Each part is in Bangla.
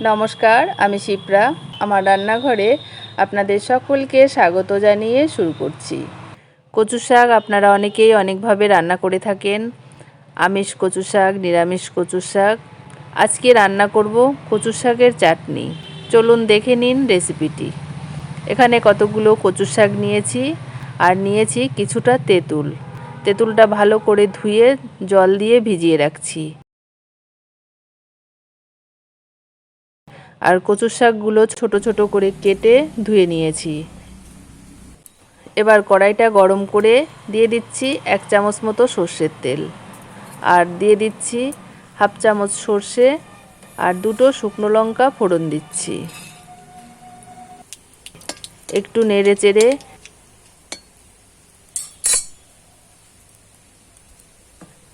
নমস্কার, আমি শিপ্রা। আমার রান্নাঘরে আপনাদের সকলকে স্বাগত জানিয়ে শুরু করছি। কচু শাক আপনারা অনেকেই অনেকভাবে রান্না করে থাকেন। আমিষ কচু শাক, নিরামিষ কচু শাক। আজকে রান্না করব কচু শাকের চাটনি। চলুন দেখে নিন রেসিপিটি। এখানে কতগুলো কচু শাক নিয়েছি আর নিয়েছি কিছুটা তেঁতুল। তেঁতুলটা ভালো করে ধুয়ে জল দিয়ে ভিজিয়ে রাখছি। আর কচুর শাকগুলো ছোট ছোট করে কেটে ধুয়ে নিয়েছি। এবার কড়াইটা গরম করে দিয়ে দিচ্ছি এক চামচ মতো সর্ষের তেল। আর দিয়ে দিচ্ছি হাফ চামচ সর্ষে আর দুটো শুকনো লঙ্কা ফোড়ন দিচ্ছি। একটু নেড়ে চেড়ে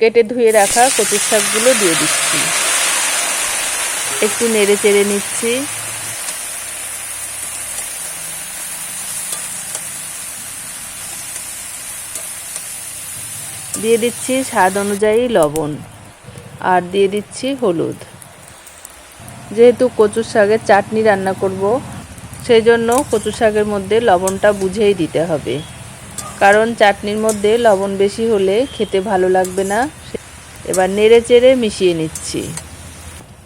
কেটে ধুয়ে রাখা কচুর শাকগুলো দিয়ে দিচ্ছি। একটু নেড়ে চেড়ে নিচ্ছি। দিয়ে দিচ্ছি স্বাদ অনুযায়ী লবণ আর দিয়ে দিচ্ছি হলুদ। যেহেতু কচুর শাকের চাটনি রান্না করব সেই জন্য কচু শাকের মধ্যে লবণটা বুঝেই দিতে হবে। কারণ চাটনির মধ্যে লবণ বেশি হলে খেতে ভালো লাগবে না। এবার নেড়ে চেড়ে মিশিয়ে নিচ্ছি।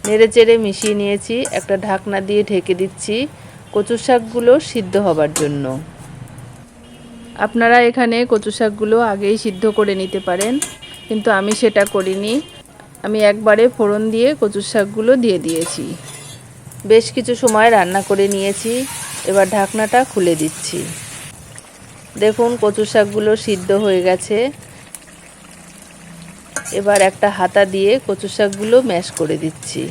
নেড়ে চেড়ে মিশিয়ে নিয়েছি, একটা ঢাকনা দিয়ে ঢেকে দিচ্ছি। কচু শাকগুলো সিদ্ধ হবার জন্য। আপনারা এখানে কচু শাকগুলো আগেই সিদ্ধ করে নিতে পারেন, কিন্তু আমি সেটা করিনি। আমি একবারে ফোড়ন দিয়ে কচু শাকগুলো দিয়ে দিয়েছি। বেশ কিছু সময় রান্না করে নিয়েছি, এবার ঢাকনাটা খুলে দিচ্ছি। দেখুন, কচু শাকগুলো সিদ্ধ হয়ে গেছে। এবার একটা হাতা দিয়ে কচু শাকগুলো ম্যাশ করে দিচ্ছি।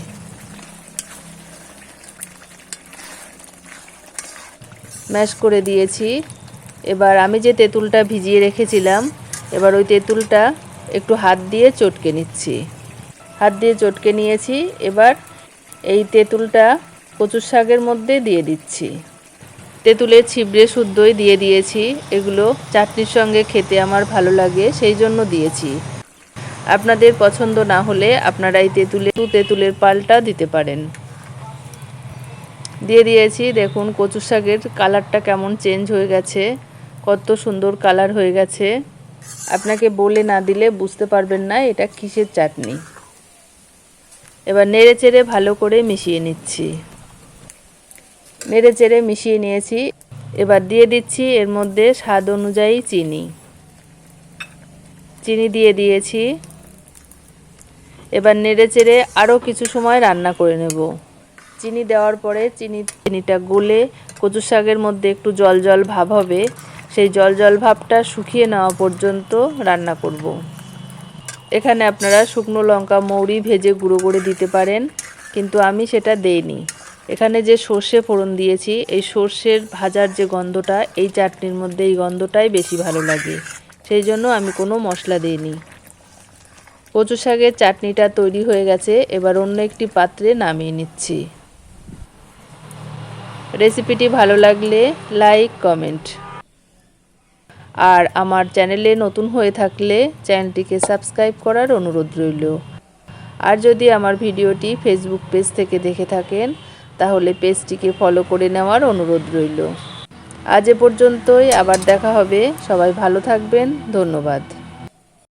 ম্যাশ করে দিয়েছি। এবার আমি যে তেঁতুলটা ভিজিয়ে রেখেছিলাম, এবার ওই তেঁতুলটা একটু হাত দিয়ে চটকে নিচ্ছি। হাত দিয়ে চটকে নিয়েছি, এবার এই তেঁতুলটা কচুর শাকের মধ্যে দিয়ে দিচ্ছি। তেঁতুলের ছিবড়ে শুদ্ধই দিয়ে দিয়েছি। এগুলো চাটনির সঙ্গে খেতে আমার ভালো লাগে, সেই জন্য দিয়েছি। আপনাদের পছন্দ না হলে আপনারা এই তেঁতুলে তেঁতুলের পালটা দিতে পারেন। দিয়ে দিয়েছি, দেখুন কচু শাকের কালারটা কেমন চেঞ্জ হয়ে গেছে, কত সুন্দর কালার হয়ে গেছে। আপনাকে বলে না দিলে বুঝতে পারবেন না এটা কিসের চাটনি। এবার নেড়ে চেড়ে ভালো করে মিশিয়ে নিচ্ছি। নেড়ে চেড়ে মিশিয়ে নিয়েছি। এবার দিয়ে দিচ্ছি এর মধ্যে স্বাদ অনুযায়ী চিনি। চিনি দিয়ে দিয়েছি। এবার নেড়ে চেড়ে আরও কিছু সময় রান্না করে নেব। চিনি দেওয়ার পরে চিনি, চিনিটা গলে কচু শাকের মধ্যে একটু জল জল ভাব হবে। সেই জল জল ভাবটা শুকিয়ে নেওয়া পর্যন্ত রান্না করব। এখানে আপনারা শুকনো লঙ্কা, মৌরি ভেজে গুঁড়ো করে দিতে পারেন, কিন্তু আমি সেটা দেইনি। এখানে যে সর্ষে ফোড়ন দিয়েছি, এই সর্ষের ভাজার যে গন্ধটা, এই চাটনির মধ্যে এই গন্ধটাই বেশি ভালো লাগে। সেই জন্য আমি কোনো মশলা দিইনি। কচু শাকের চাটনিটা তৈরি হয়ে গেছে, এবার অন্য একটি পাত্রে নামিয়ে নিচ্ছি। রেসিপিটি ভালো লাগলে লাইক, কমেন্ট। আর আমার চ্যানেলে নতুন হয়ে থাকলে চ্যানেলটিকে সাবস্ক্রাইব করার অনুরোধ রইল। আর যদি আমার ভিডিওটি ফেসবুক পেজ থেকে দেখে থাকেন, তাহলে পেজটিকে ফলো করে নেওয়ার অনুরোধ রইল। আজ এ পর্যন্তই, আবার দেখা হবে। সবাই ভালো থাকবেন। ধন্যবাদ।